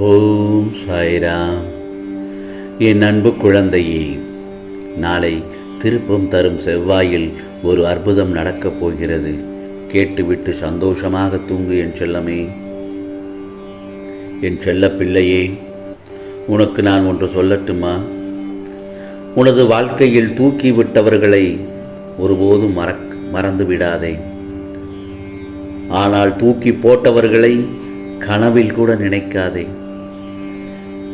ஓம் சாய்ராம். என் அன்பு குழந்தையே நாளை திருப்பம் தரும் செவ்வாயில் ஒரு அற்புதம் நடக்கப் போகிறது. கேட்டுவிட்டு சந்தோஷமாக தூங்கு என் செல்லமே. என் செல்ல பிள்ளையே உனக்கு நான் ஒன்று சொல்லட்டுமா? உனது வாழ்க்கையில் தூக்கிவிட்டவர்களை ஒருபோதும் மறக் மறந்து விடாதே. ஆனால் தூக்கி போட்டவர்களை கனவில் கூட நினைக்காதே.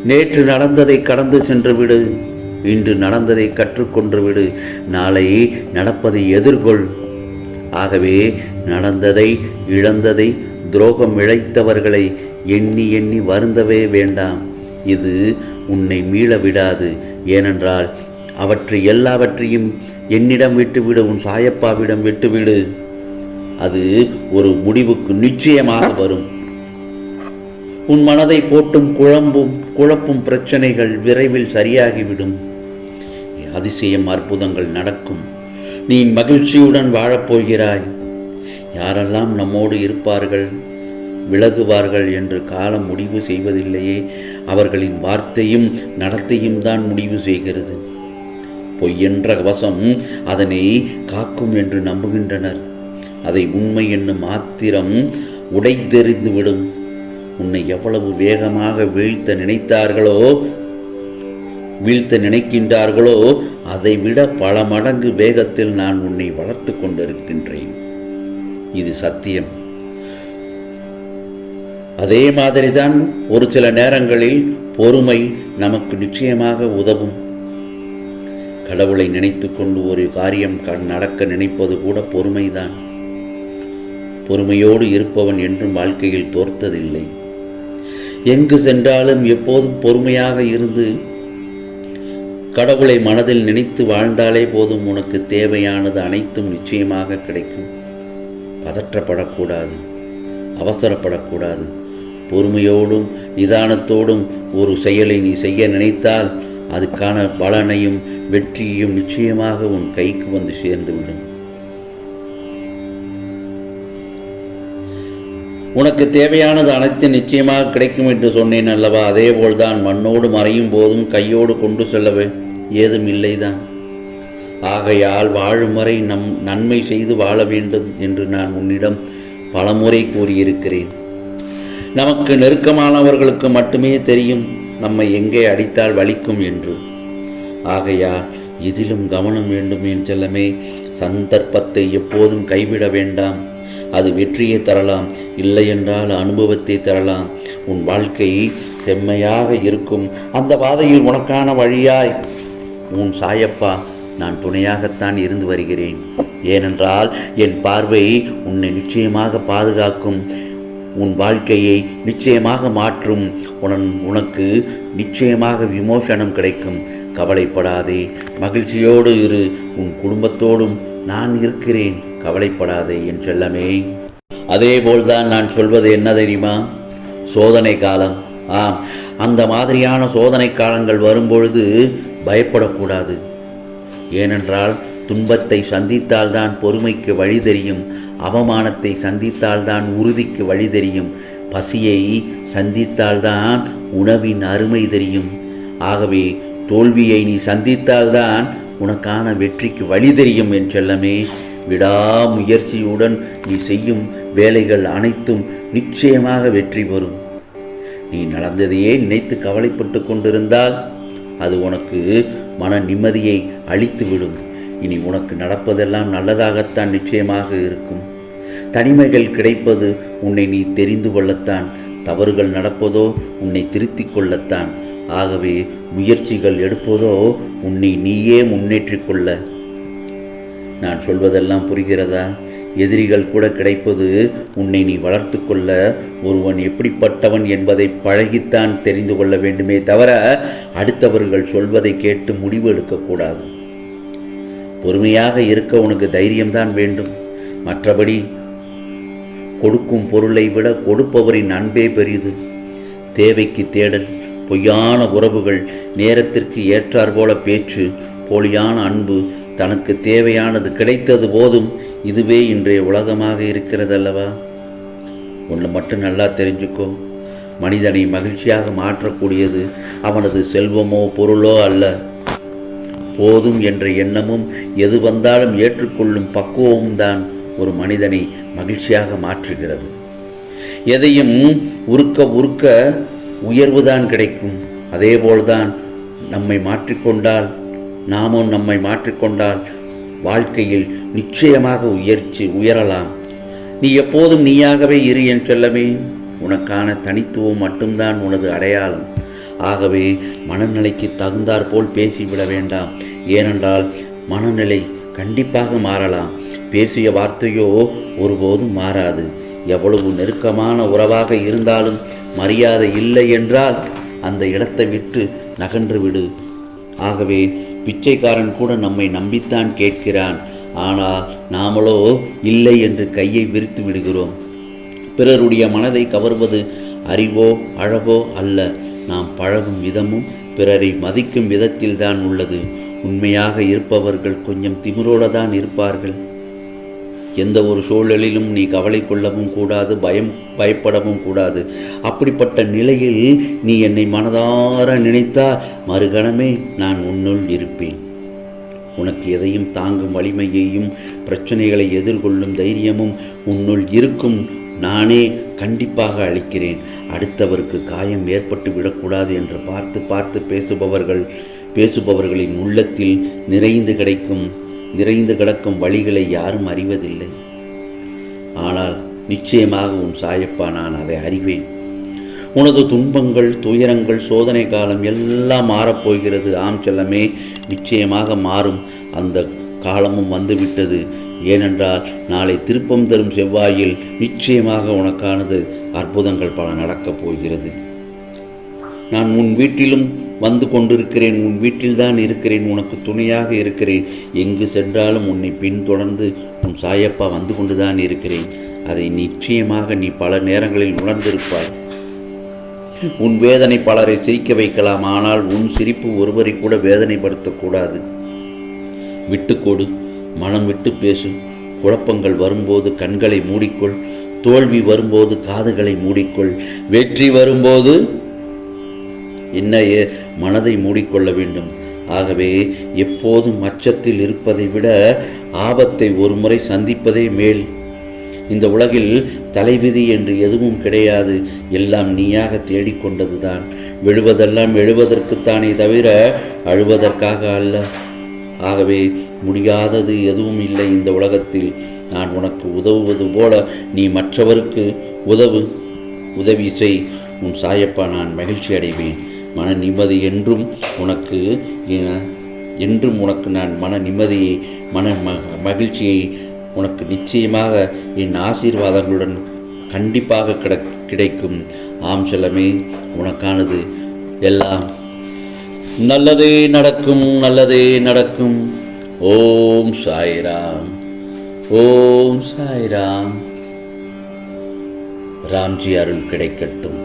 நேற்று நடந்ததை கடந்து சென்று விடு இன்று நடந்ததை கற்றுக்கொண்டு விடு நாளை நடப்பதை எதிர்கொள். ஆகவே நடந்ததை இழந்ததை துரோகம் இழைத்தவர்களை எண்ணி எண்ணி வருந்தவே வேண்டாம். இது உன்னை மீள விடாது. ஏனென்றால் அவற்றை எல்லாவற்றையும் என்னிடம் விட்டுவிடு. உன் சாயப்பாவிடம் விட்டுவிடு. அது ஒரு முடிவுக்கு நிச்சயமாக வரும். உன் மனதை போட்டும் குழம்பும் குழப்பும் பிரச்சனைகள் விரைவில் சரியாகிவிடும். அதிசயம் அற்புதங்கள் நடக்கும். நீ மகிழ்ச்சியுடன் வாழப்போகிறாய். யாரெல்லாம் நம்மோடு இருப்பார்கள் விலகுவார்கள் என்று காலம் முடிவு செய்வதில்லையே அவர்களின் வார்த்தையும் நடத்தையும் தான் முடிவு செய்கிறது. பொய்யென்ற கவசம் அதனை காக்கும் என்று நம்புகின்றனர். அதை உண்மை என்னும் மாத்திரம் உடைத்தெறிந்துவிடும். உன்னை எவ்வளவு வேகமாக வீழ்த்த நினைத்தார்களோ வீழ்த்த நினைக்கின்றார்களோ அதை விட பல மடங்கு வேகத்தில் நான் உன்னை வளர்த்து கொண்டிருக்கின்றேன். இது சத்தியம். அதே மாதிரிதான் ஒரு சில நேரங்களில் பொறுமை நமக்கு நிச்சயமாக உதவும். கடவுளை நினைத்து கொண்டு ஒரு காரியம் நடக்க நினைப்பது கூட பொறுமைதான். பொறுமையோடு இருப்பவன் என்றும் வாழ்க்கையில் தோர்த்ததில்லை எங்கு சென்றாலும் எப்போதும் பொறுமையாக இருந்து கடவுளை மனதில் நினைத்து வாழ்ந்தாலே போதும் உனக்கு தேவையானது அனைத்தும் நிச்சயமாக கிடைக்கும். பதற்றப்படக்கூடாது அவசரப்படக்கூடாது. பொறுமையோடும் நிதானத்தோடும் ஒரு செயலை நீ செய்ய நினைத்தால் அதுக்கான பலனையும் வெற்றியையும் நிச்சயமாக உன் கைக்கு வந்து சேர்ந்துவிடும் உனக்கு தேவையானது அனைத்து நிச்சயமாக கிடைக்கும் என்று சொன்னேன் அல்லவா? அதேபோல்தான் மண்ணோடு மறையும் போதும் கையோடு கொண்டு செல்லவே ஏதும் இல்லைதான். ஆகையால் வாழும் வரை நம் நன்மை செய்து வாழ வேண்டும் என்று நான் உன்னிடம் பலமுறை கூறியிருக்கிறேன். நமக்கு நெருக்கமானவர்களுக்கு மட்டுமே தெரியும் நம்மை எங்கே அடித்தால் வலிக்கும் என்று. ஆகையால் இதிலும் கவனம் வேண்டும் என் செல்லமே சந்தர்ப்பத்தை எப்போதும் கைவிட வேண்டாம். அது வெற்றியை தரலாம். இல்லையென்றால் அனுபவத்தை தரலாம். உன் வாழ்க்கை செம்மையாக இருக்கும். அந்த பாதையில் உனக்கான வழியாய். உன் சாயப்பா நான் துணையாகத்தான் இருந்து வருகிறேன். ஏனென்றால் என் பார்வை உன்னை நிச்சயமாக பாதுகாக்கும். உன் வாழ்க்கையை நிச்சயமாக மாற்றும். உனன் உனக்கு நிச்சயமாக விமோசனம் கிடைக்கும். கவலைப்படாதே. மகிழ்ச்சியோடு இரு. உன் குடும்பத்தோடும் நான் இருக்கிறேன். கவலைப்படாதே என் செல்லமே அதேபோல்தான் நான் சொல்வது என்ன தெரியுமா? சோதனை காலம். ஆம் அந்த மாதிரியான சோதனை காலங்கள் வரும்பொழுது பயப்படக்கூடாது. ஏனென்றால் துன்பத்தை சந்தித்தால்தான் பொறுமைக்கு வழி தெரியும் அவமானத்தை சந்தித்தால்தான் உறுதிக்கு வழி தெரியும் பசியை சந்தித்தால்தான் உணவின் அருமை தெரியும். ஆகவே தோல்வியை நீ சந்தித்தால்தான் உனக்கான வெற்றிக்கு வழி தெரியும் என் செல்லமே விடாமுயற்சியுடன் நீ செய்யும் வேலைகள் அனைத்தும் நிச்சயமாக வெற்றி பெறும். நீ நடந்ததையே நினைத்து கவலைப்பட்டு கொண்டிருந்தால் அது உனக்கு மன நிம்மதியை அழித்துவிடும் இனி உனக்கு நடப்பதெல்லாம் நல்லதாகத்தான் நிச்சயமாக இருக்கும். தனிமைகள் கிடைப்பது உன்னை நீ தெரிந்து கொள்ளத்தான் தவறுகள் நடப்பதோ உன்னை திருத்திக் கொள்ளத்தான். ஆகவே முயற்சிகள் எடுப்பதோ உன்னை நீயே முன்னேற்றிக் கொள்ள. நான் சொல்வதெல்லாம் புரிகிறதா? எதிரிகள் கூட கிடைப்பது உன்னை நீ வளர்த்து கொள்ள ஒருவன் எப்படிப்பட்டவன் என்பதை பழகித்தான் தெரிந்து கொள்ள வேண்டுமே தவிர அடுத்தவர்கள் சொல்வதை கேட்டு முடிவு எடுக்கக்கூடாது பொறுமையாக இருக்க உனக்கு தைரியம்தான் வேண்டும். மற்றபடி கொடுக்கும் பொருளை விட கொடுப்பவரின் அன்பே பெரிது. தேவைக்கு தேடல் பொய்யான உறவுகள் நேரத்திற்கு ஏற்றார் போல பேச்சு போலியான அன்பு தனக்கு தேவையானது கிடைத்தது போதும் இதுவே இன்றைய உலகமாக இருக்கிறதல்லவா? ஒன்று மட்டும் நல்லா தெரிஞ்சுக்கோ. மனிதனை மகிழ்ச்சியாக மாற்றக்கூடியது அவனது செல்வமோ பொருளோ அல்ல. போதும் என்ற எண்ணமும் எது வந்தாலும் ஏற்றுக்கொள்ளும் பக்குவமும் தான் ஒரு மனிதனை மகிழ்ச்சியாக மாற்றுகிறது. எதையும் உருக்க உருக்க உயர்வுதான் கிடைக்கும். அதேபோல்தான் நம்மை மாற்றிக்கொண்டால் நாமும் நம்மை மாற்றிக்கொண்டால் வாழ்க்கையில் நிச்சயமாக உயர்ச்சி உயரலாம். நீ எப்போதும் நீயாகவே இரு என் செல்லமே. உனக்கான தனித்துவம் மட்டும்தான் உனது அடையாளம். ஆகவே மனநிலைக்கு தகுந்தாற்போல் பேசிவிட வேண்டாம். ஏனென்றால் மனநிலை கண்டிப்பாக மாறலாம். பேசிய வார்த்தையோ ஒருபோதும் மாறாது. எவ்வளவு நெருக்கமான உறவாக இருந்தாலும் மரியாதை இல்லை என்றால் அந்த இடத்தை விட்டு நகன்று விடு. ஆகவே பிச்சைக்காரன் கூட நம்மை நம்பித்தான் கேட்கிறான். ஆனால் நாமளோ இல்லை என்று கையை விரித்து விடுகிறோம். பிறருடைய மனதை கவர்வது அறிவோ அழகோ அல்ல. நாம் பழகும் விதமும் பிறரை மதிக்கும் விதத்தில்தான் உள்ளது. உண்மையாக இருப்பவர்கள் கொஞ்சம் திமிரோடு தான் இருப்பார்கள். எந்த ஒரு சூழலிலும் நீ கவலை கொள்ளவும் கூடாது பயம் பயப்படவும் கூடாது. அப்படிப்பட்ட நிலையில் நீ என்னை மனதார நினைத்தால் மறுகணமே நான் உன்னுள் இருப்பேன். உனக்கு எதையும் தாங்கும் வலிமையையும் பிரச்சனைகளை எதிர்கொள்ளும் தைரியமும் உன்னுள் இருக்கும் நானே கண்டிப்பாக அளிக்கிறேன். அடுத்தவருக்கு காயம் ஏற்பட்டு விடக்கூடாது என்று பார்த்து பார்த்து பேசுபவர்கள் பேசுபவர்களின் உள்ளத்தில் நிறைந்து கிடைக்கும் நிறைந்து கிடக்கும் வழிகளை யாரும் அறிவதில்லை. ஆனால் நிச்சயமாக உன் சாயப்பா நான் அதை அறிவேன். உனது துன்பங்கள் துயரங்கள் சோதனை காலம் எல்லாம் மாறப்போகிறது. ஆம் செல்லமே நிச்சயமாக மாறும். அந்த காலமும் வந்துவிட்டது. ஏனென்றால் நாளை திருப்பம் தரும் செவ்வாயில் நிச்சயமாக உனக்கானது அற்புதங்கள் பல நடக்கப் போகிறது. நான் உன் வீட்டிலும் வந்து கொண்டிருக்கிறேன் உன் வீட்டில்தான் இருக்கிறேன் உனக்கு துணையாக இருக்கிறேன். எங்கு சென்றாலும் உன்னை பின்தொடர்ந்து உன் சாயப்பா வந்து கொண்டுதான் இருக்கிறேன். அதை நிச்சயமாக நீ பல நேரங்களில் உணர்ந்திருப்பாய். உன் வேதனை பலரை சிரிக்க வைக்கலாம் ஆனால் உன் சிரிப்பு ஒருவரை கூட வேதனைப்படுத்தக்கூடாது. விட்டுக்கொடு மனம் விட்டு பேசு. குழப்பங்கள் வரும்போது கண்களை மூடிக்கொள். தோல்வி வரும்போது காதுகளை மூடிக்கொள். வெற்றி வரும்போது என்ன ஏ- மனதை மூடிக்கொள்ள வேண்டும். ஆகவே எப்போதும் அச்சத்தில் இருப்பதை விட ஆபத்தை ஒரு முறை சந்திப்பதே மேல். இந்த உலகில் தலைவிதி என்று எதுவும் கிடையாது. எல்லாம் நீயாக தேடிக்கொண்டதுதான். விழுவதெல்லாம் எழுவதற்குத்தானே தவிர அழுவதற்காக அல்ல. ஆகவே முடியாதது எதுவும் இல்லை இந்த உலகத்தில். நான் உனக்கு உதவுவது போல நீ மற்றவருக்கு உதவு உதவி செய். உன் சாயப்பா நான் மகிழ்ச்சி அடைவேன் மன நிம்மதி என்றும் உனக்கு என்றும் உனக்கு நான் மன நிம்மதியை மன ம மகிழ்ச்சியை உனக்கு நிச்சயமாக என் ஆசீர்வாதங்களுடன் கண்டிப்பாக கிட கிடைக்கும். ஆம் செல்லமே உனக்கானது எல்லாம். நல்லதே நடக்கும் நல்லதே நடக்கும். ஓம் சாய்ராம் ஓம் சாய்ராம். ராம்ஜி அருள் கிடைக்கட்டும்.